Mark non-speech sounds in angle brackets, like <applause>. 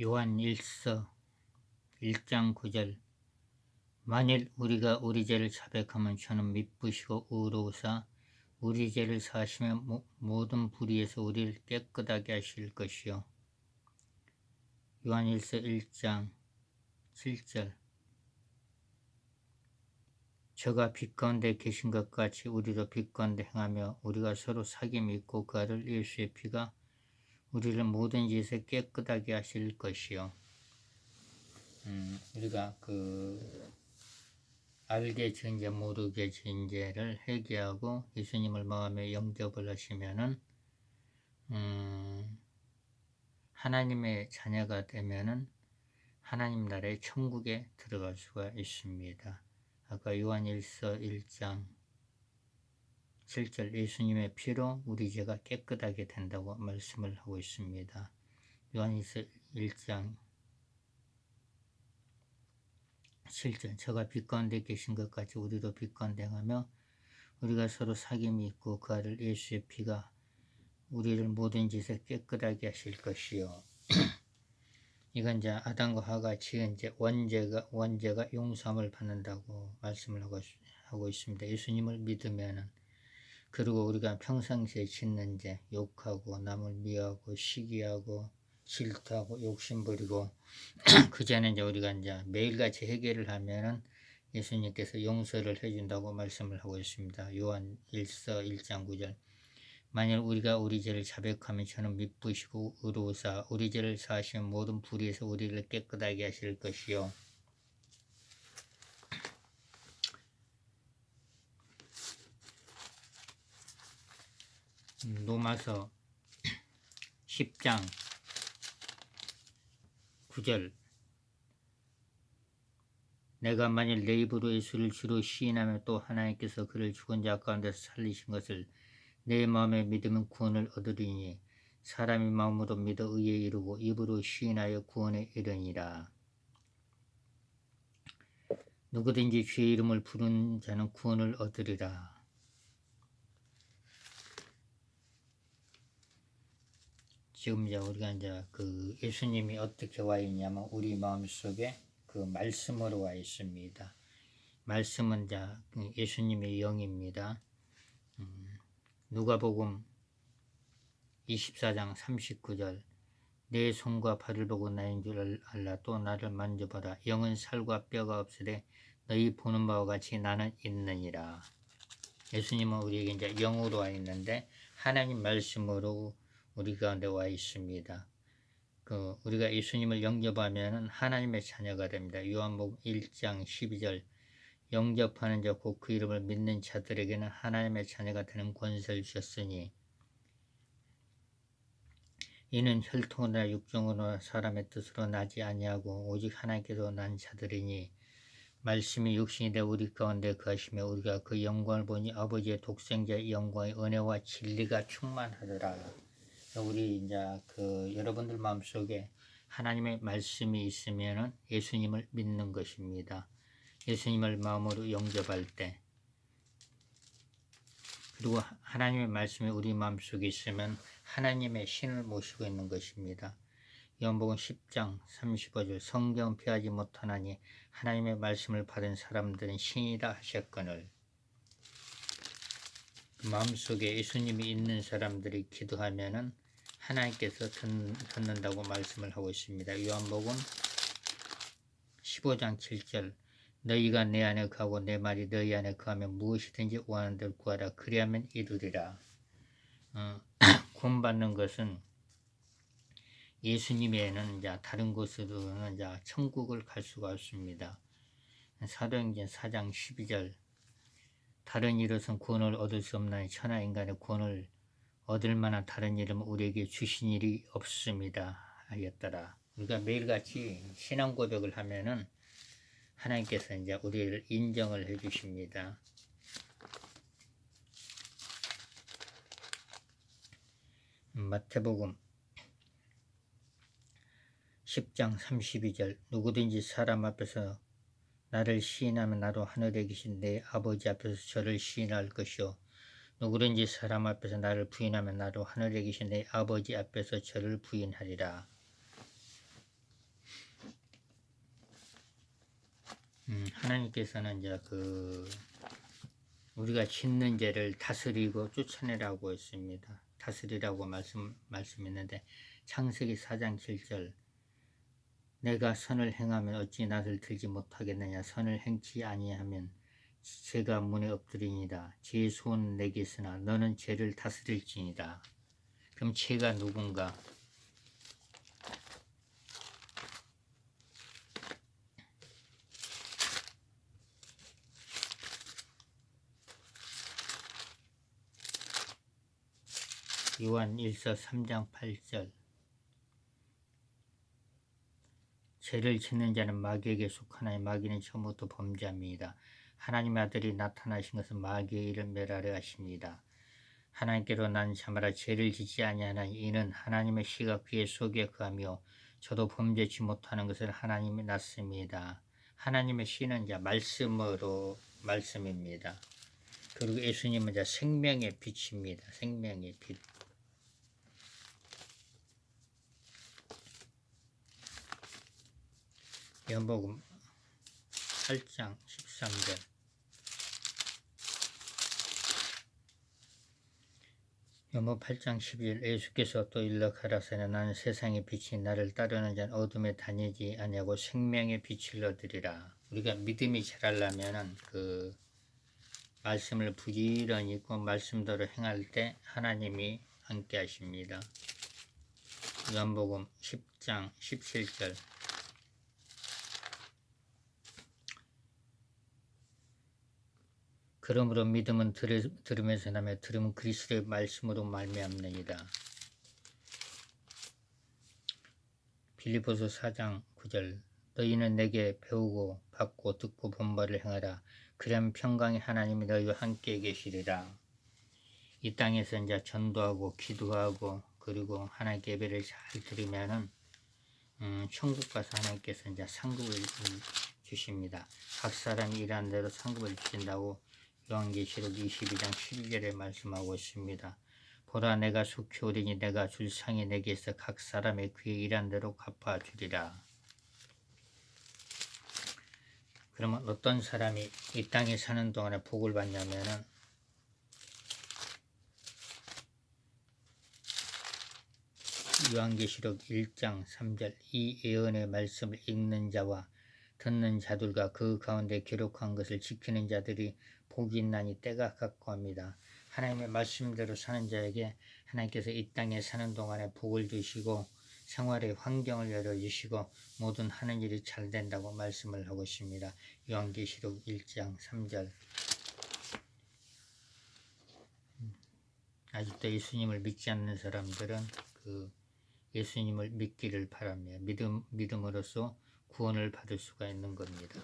요한 1서 1장 9절. 만일 우리가 우리 죄를 자백하면 저는 미쁘시고 의로우사 우리 죄를 사하시며 모- 모든 불의에서 우리를 깨끗하게 하실 것이요. 요한 1서 1장 7절. 저가 빛 가운데 계신 것 같이 우리도 빛 가운데 행하며 우리가 서로 사귐이 있고 그 아들 예수의 피가 우리를 모든 짓에 깨끗하게 하실 것이요. 음, 우리가 그 알게 전제 모르게 전제를 회개하고 예수님을 마음에 영접을 하시면은 음, 하나님의 자녀가 되면은 하나님 나라의 천국에 들어갈 수가 있습니다. 아까 요한일서 1장 7절 예수님의 피로 우리 죄가 깨끗하게 된다고 말씀을 하고 있습니다. 요한일서 1장 7절 저가 빛 가운데 계신 것 같이 우리도 빛 가운데 행하며 우리가 서로 사귐이 있고 그 아들 예수의 피가 우리를 모든 짓에 깨끗하게 하실 것이요. <clears throat> 이건 이제 아담과 하가 지은 이제 원죄가 원죄가 용서함을 받는다고 말씀을 하고, 있- 하고 있습니다. 예수님을 믿으면은 그리고 우리가 평상시에 짓는 죄, 욕하고 남을 미워하고 시기하고 질투하고 욕심 부리고 <clears throat> 그 죄는 이제 우리가 이제 매일같이 해결을 하면은 예수님께서 용서를 해준다고 말씀을 하고 있습니다. 요한 1서 1장 9절 만일 우리가 우리 죄를 자백하면 저는 미쁘시고 의로우사 우리 죄를 사하시면 모든 불의에서 우리를 깨끗하게 하실 것이요 로마서 10장 9절. 내가 만일 내 입으로 예수를 주로 시인하며 또 하나님께서 그를 죽은 자 가운데서 살리신 것을 내 마음에 믿으면 구원을 얻으리니 사람이 마음으로 믿어 의에 이르고 입으로 시인하여 구원에 이르니라. 누구든지 주의 이름을 부른 자는 구원을 얻으리라 지금 이제 우리가 이제 그 예수님이 어떻게 와 있냐면 우리 마음속에 그 말씀으로 와 있습니다. 말씀은 그 예수님의 영입니다. 음, 누가복음 24장 39절 내 손과 발을 보고 나인 줄 알라 또 나를 만져봐라 영은 살과 뼈가 없으되 너희 보는 바와 같이 나는 있느니라 예수님은 우리에게 이제 영으로 와 있는데 하나님 말씀으로 우리 가운데 와 있습니다. 그 우리가 예수님을 영접하면은 하나님의 자녀가 됩니다. 요한복음 1장 12절 영접하는 자 곧 그 이름을 믿는 자들에게는 하나님의 자녀가 되는 권세를 주셨으니 이는 혈통으로나 육정으로나 사람의 뜻으로 나지 아니하고 오직 하나님께서 난 자들이니 말씀이 육신이 되어 우리 가운데 거하시며 우리가 그 영광을 보니 아버지의 독생자의 영광의 은혜와 진리가 충만하더라. 우리 이제 그 여러분들 마음속에 하나님의 말씀이 있으면은 예수님을 믿는 것입니다. 예수님을 마음으로 영접할 때 그리고 하- 하나님의 말씀이 우리 마음속에 있으면 하나님의 신을 모시고 있는 것입니다. 연복음 10장 35절 성경 피하지 못하나니 하나님의 말씀을 받은 사람들은 신이다 하셨거늘 그 마음속에 예수님이 있는 사람들이 기도하면은 하나님께서 듣, 듣는다고 말씀을 하고 있습니다. 요한복음 15장 7절 너희가 내 안에 거하고 내 말이 너희 안에 거하면 무엇이든지 원하는 대로 구하라 그리하면 이루리라. 어, <clears throat> 구원받는 것은 예수님 외에는 이제 다른 곳으로는 이제 천국을 갈 수가 없습니다. 사도행전 4장 12절 다른 이로선 구원을 얻을 수 없나니 천하 인간의 구원을 얻을 만한 다른 이름은 우리에게 주신 일이 없습니다 하였더라. 우리가 매일같이 신앙 고백을 하면은 하나님께서 이제 우리를 인정을 해 주십니다. 마태복음 10장 32절 누구든지 사람 앞에서 나를 시인하면 나도 하늘에 계신 내 아버지 앞에서 저를 시인할 것이요 누구든지 사람 앞에서 나를 부인하면 나도 하늘에 계신 내 아버지 앞에서 저를 부인하리라. 음, 하나님께서는 이제 그 우리가 짓는 죄를 다스리고 쫓아내라고 했습니다. 다스리라고 말씀 말씀했는데 창세기 4장 7절 내가 선을 행하면 어찌 낯을 들지 못하겠느냐 선을 행치 아니하면 죄가 문에 엎드리니다 죄의 소원 내게 있으나 너는 죄를 다스릴지니라. 그럼 죄가 누군가 요한 1서 3장 8절. 죄를 짓는 자는 마귀에게 속하나니 마귀는 처음부터 범죄합니다. 하나님의 아들이 나타나신 것은 마귀의 일을 멸하려 하십니다. 하나님께로 난 참아라 죄를 짓지 아니하나니 이는 하나님의 씨가 그의 속에 거하며 저도 범죄치 못하는 것을 하나님이 낳습니다. 하나님의 씨는 이제 말씀으로 말씀입니다. 그리고 예수님은 이제 생명의 빛입니다. 생명의 빛. 연복음 8장 13절 연복 8장 11 예수께서 또 일러 가라사대 나는 세상의 빛이 나를 따르는 자는 어둠에 다니지 아니하고 생명의 빛을 얻으리라. 우리가 믿음이 자라려면은 그 말씀을 부지런히 읽고 말씀대로 행할 때 하나님이 함께 하십니다. 연복음 10장 17절 그러므로 믿음은 들, 들으면서 나며 들으면 그리스도의 말씀으로 말미암느니라. 빌리포스 4장 9절 너희는 내게 배우고 받고 듣고 본 바를 행하라. 그러면 평강의 하나님이 너희와 함께 계시리라. 이 땅에서 이제 전도하고 기도하고 그리고 하나님께 예배를 잘 드리면은 음, 천국 가서 하나님께서 이제 상급을 주십니다. 각 사람이 일하는 대로 상급을 주신다고 요한계시록 22장 12절에 말씀하고 있습니다. 보라 내가 속히 오리니 내가 줄 상이 내게서 각 사람의 그의 일한 대로 갚아주리라. 그러면 어떤 사람이 이 땅에 사는 동안에 복을 받냐면은 요한계시록 1장 3절 이 예언의 말씀을 읽는 자와 듣는 자들과 그 가운데 기록한 것을 지키는 자들이 복이 있나니 때가 가까웁니다. 하나님의 말씀대로 사는 자에게 하나님께서 이 땅에 사는 동안에 복을 주시고 생활의 환경을 열어주시고 모든 하는 일이 잘 된다고 말씀을 하고 있습니다. 요한계시록 1장 3절 아직도 예수님을 믿지 않는 사람들은 그 예수님을 믿기를 바랍니다. 믿음, 믿음으로써 구원을 받을 수가 있는 겁니다.